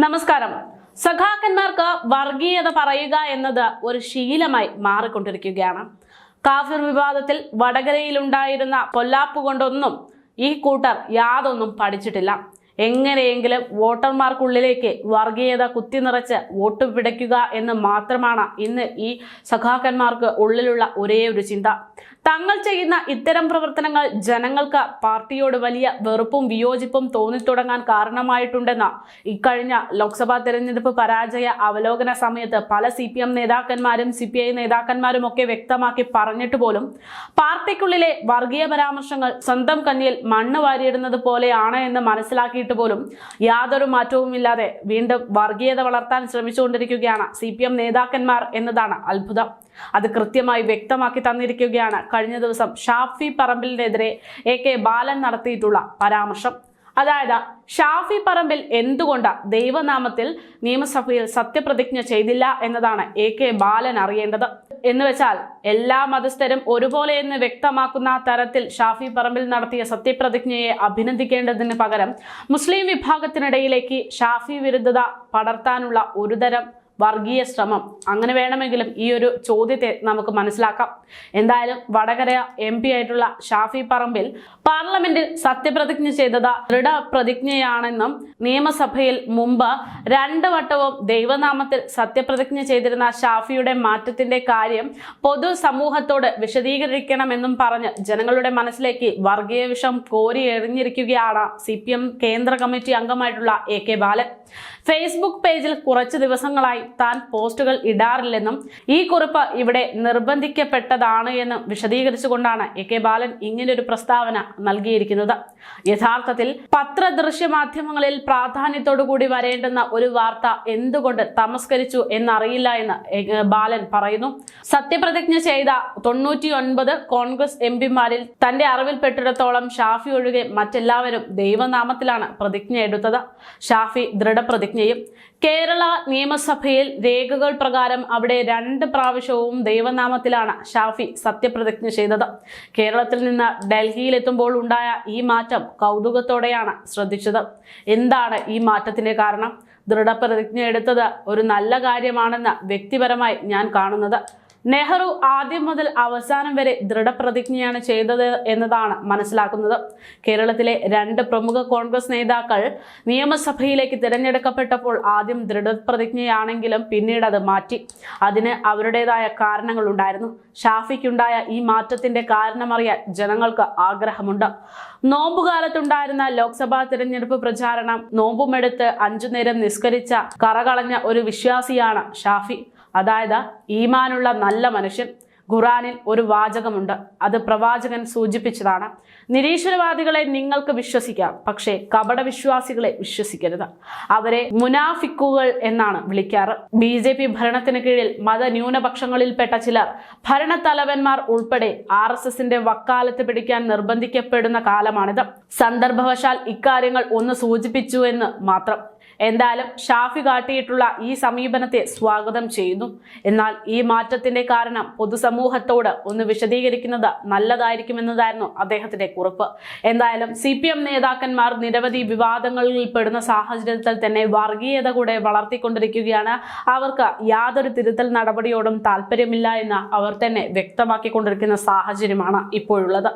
നമസ്കാരം. സഖാക്കന്മാർക്ക് വർഗീയത പറയുക എന്നത് ഒരു ശീലമായി മാറിക്കൊണ്ടിരിക്കുകയാണ്. കാഫിർ വിവാദത്തിൽ വടകരയിലുണ്ടായിരുന്ന പൊല്ലാപ്പ് കൊണ്ടൊന്നും ഈ കൂട്ടർ യാതൊന്നും പഠിച്ചിട്ടില്ല. എങ്ങനെയെങ്കിലും വോട്ടർമാർക്കുള്ളിലേക്ക് വർഗീയത കുത്തി നിറച്ച് വോട്ട് പിടയ്ക്കുക എന്ന് മാത്രമാണ് ഇന്ന് ഈ സഖാക്കന്മാർക്ക് ഉള്ളിലുള്ള ഒരേ ഒരു ചിന്ത. തങ്ങൾ ചെയ്യുന്ന ഇത്തരം പ്രവർത്തനങ്ങൾ ജനങ്ങൾക്ക് പാർട്ടിയോട് വലിയ വെറുപ്പും വിയോജിപ്പും തോന്നിത്തുടങ്ങാൻ കാരണമായിട്ടുണ്ടെന്ന് ഇക്കഴിഞ്ഞ ലോക്സഭാ തെരഞ്ഞെടുപ്പ് പരാജയ അവലോകന സമയത്ത് പല സി പി എം നേതാക്കന്മാരും സി പി ഐ നേതാക്കന്മാരും ഒക്കെ വ്യക്തമാക്കി പറഞ്ഞിട്ട് പോലും പാർട്ടിക്കുള്ളിലെ വർഗീയ പരാമർശങ്ങൾ സ്വന്തം കന്നിയിൽ മണ്ണ് വാരിയിടുന്നത് പോലെയാണ് എന്ന് മനസ്സിലാക്കിയിട്ട് പോലും യാതൊരു മാറ്റവുമില്ലാതെ വീണ്ടും വർഗീയത വളർത്താൻ ശ്രമിച്ചുകൊണ്ടിരിക്കുകയാണ് സി പി എം നേതാക്കന്മാർ എന്നതാണ് അത്ഭുതം. അത് കൃത്യമായി വ്യക്തമാക്കി തന്നിരിക്കുകയാണ് കഴിഞ്ഞ ദിവസം ഷാഫി പറമ്പിലിനെതിരെ എ കെ ബാലൻ നടത്തിയിട്ടുള്ള പരാമർശം. അതായത് ഷാഫി പറമ്പിൽ എന്തുകൊണ്ട് ദൈവനാമത്തിൽ നിയമസഭയിൽ സത്യപ്രതിജ്ഞ ചെയ്തില്ല എന്നതാണ് എ കെ ബാലൻ അറിയേണ്ടത്. എന്ന് വെച്ചാൽ എല്ലാ മതസ്ഥരും ഒരുപോലെ എന്ന് വ്യക്തമാക്കുന്ന തരത്തിൽ ഷാഫി പറമ്പിൽ നടത്തിയ സത്യപ്രതിജ്ഞയെ അഭിനന്ദിക്കേണ്ടതിന് പകരം മുസ്ലിം വിഭാഗത്തിനിടയിലേക്ക് ഷാഫി വിരുദ്ധത പടർത്താനുള്ള ഒരുതരം വർഗീയ ശ്രമം. അങ്ങനെ വേണമെങ്കിലും ഈ ഒരു ചോദ്യത്തെ നമുക്ക് മനസ്സിലാക്കാം. എന്തായാലും വടകര എം പി ആയിട്ടുള്ള ഷാഫി പറമ്പിൽ പാർലമെന്റിൽ സത്യപ്രതിജ്ഞ ചെയ്തത് ദൃഢപ്രതിജ്ഞയാണെന്നും നിയമസഭയിൽ മുമ്പ് രണ്ട് വട്ടവും ദൈവനാമത്തിൽ സത്യപ്രതിജ്ഞ ചെയ്തിരുന്ന ഷാഫിയുടെ മാറ്റത്തിന്റെ കാര്യം പൊതു സമൂഹത്തോട് വിശദീകരിക്കണമെന്നും പറഞ്ഞ് ജനങ്ങളുടെ മനസ്സിലേക്ക് വർഗീയ വിഷം കോരി എറിഞ്ഞിരിക്കുകയാണ് സി കേന്ദ്ര കമ്മിറ്റി അംഗമായിട്ടുള്ള എ കെ ബാലൻ. ഫേസ്ബുക്ക് പേജിൽ കുറച്ച് ദിവസങ്ങളായി താൻ പോസ്റ്റുകൾ ഇടാറില്ലെന്നും ഈ കുറിപ്പ് ഇവിടെ നിർബന്ധിക്കപ്പെട്ടതാണ് എന്നും വിശദീകരിച്ചുകൊണ്ടാണ് എ കെ ബാലൻ ഇങ്ങനൊരു പ്രസ്താവന നൽകിയിരിക്കുന്നത്. യഥാർത്ഥത്തിൽ പത്രദൃശ്യ മാധ്യമങ്ങളിൽ പ്രാധാന്യത്തോടു കൂടി വരേണ്ടുന്ന ഒരു വാർത്ത എന്തുകൊണ്ട് തമസ്കരിച്ചു എന്നറിയില്ല എന്ന് ബാലൻ പറയുന്നു. സത്യപ്രതിജ്ഞ ചെയ്ത തൊണ്ണൂറ്റി ഒൻപത് കോൺഗ്രസ് എം പിമാരിൽ തന്റെ അറിവിൽപ്പെട്ടിടത്തോളം ഷാഫി ഒഴികെ മറ്റെല്ലാവരും ദൈവനാമത്തിലാണ് പ്രതിജ്ഞ എടുത്തത് ഷാഫി ദൃഢപ്രതിജ്ഞയും കേരള നിയമസഭയിൽ രേഖകൾ പ്രകാരം അവിടെ രണ്ട് പ്രാവശ്യവും ദൈവനാമത്തിലാണ് ഷാഫി സത്യപ്രതിജ്ഞ ചെയ്തത്. കേരളത്തിൽ നിന്ന് ഡൽഹിയിലെത്തുമ്പോൾ ഉണ്ടായ ഈ മാറ്റം കൗതുകത്തോടെയാണ് ശ്രദ്ധിച്ചത്. എന്താണ് ഈ മാറ്റത്തിന്റെ കാരണം? ദൃഢപ്രതിജ്ഞ എടുത്തത് ഒരു നല്ല കാര്യമാണെന്ന് വ്യക്തിപരമായി ഞാൻ കാണുന്നത്. നെഹ്റു ആദ്യം മുതൽ അവസാനം വരെ ദൃഢപ്രതിജ്ഞയാണ് ചെയ്തത് എന്നതാണ് മനസ്സിലാക്കുന്നത്. കേരളത്തിലെ രണ്ട് പ്രമുഖ കോൺഗ്രസ് നേതാക്കൾ നിയമസഭയിലേക്ക് തിരഞ്ഞെടുക്കപ്പെട്ടപ്പോൾ ആദ്യം ദൃഢപ്രതിജ്ഞയാണെങ്കിലും പിന്നീട് അത് മാറ്റി. അതിന് അവരുടേതായ കാരണങ്ങൾ ഉണ്ടായിരുന്നു ഷാഫിക്കുണ്ടായ ഈ മാറ്റത്തിന്റെ കാരണമറിയാൻ ജനങ്ങൾക്ക് ആഗ്രഹമുണ്ട്. നോമ്പുകാലത്തുണ്ടായിരുന്ന ലോക്സഭാ തിരഞ്ഞെടുപ്പ് പ്രചാരണം നോമ്പുമെടുത്ത് അഞ്ചു നേരം നിസ്കരിച്ച കറകളഞ്ഞ ഒരു വിശ്വാസിയാണ് ഷാഫി. അതായത് ഈമാനുള്ള നല്ല മനുഷ്യൻ ഖുറാനിൽ ഒരു വാചകമുണ്ട്. അത് പ്രവാചകൻ സൂചിപ്പിച്ചതാണ്. നിരീശ്വരവാദികളെ നിങ്ങൾക്ക് വിശ്വസിക്കാം പക്ഷേ കപട വിശ്വാസികളെ വിശ്വസിക്കരുത്. അവരെ മുനാഫിക്കുകൾ എന്നാണ് വിളിക്കാറ്. ബി ജെ പി ഭരണത്തിന് കീഴിൽ മതന്യൂനപക്ഷങ്ങളിൽപ്പെട്ട ചിലർ ഭരണത്തലവന്മാർ ഉൾപ്പെടെ ആർ എസ് എസിന്റെ വക്കാലത്ത് പിടിക്കാൻ നിർബന്ധിക്കപ്പെടുന്ന കാലമാണിത്. സന്ദർഭവശാൽ ഇക്കാര്യങ്ങൾ ഒന്ന് സൂചിപ്പിച്ചു എന്ന് മാത്രം. എന്തായാലും ഷാഫി കാട്ടിയിട്ടുള്ള ഈ സമീപനത്തെ സ്വാഗതം ചെയ്യുന്നു. എന്നാൽ ഈ മാറ്റത്തിന്റെ കാരണം പൊതുസമൂഹത്തോട് ഒന്ന് വിശദീകരിക്കുന്നത് നല്ലതായിരിക്കുമെന്നതായിരുന്നു അദ്ദേഹത്തിന്റെ കുറിപ്പ്. എന്തായാലും സി പി എം നേതാക്കന്മാർ നിരവധി വിവാദങ്ങളിൽ പെടുന്ന സാഹചര്യത്തിൽ തന്നെ വർഗീയത കൂടെ വളർത്തിക്കൊണ്ടിരിക്കുകയാണ്. അവർക്ക് യാതൊരു തിരുത്തൽ നടപടിയോടും താല്പര്യമില്ല എന്ന് അവർ തന്നെ വ്യക്തമാക്കിക്കൊണ്ടിരിക്കുന്ന സാഹചര്യമാണ് ഇപ്പോഴുള്ളത്.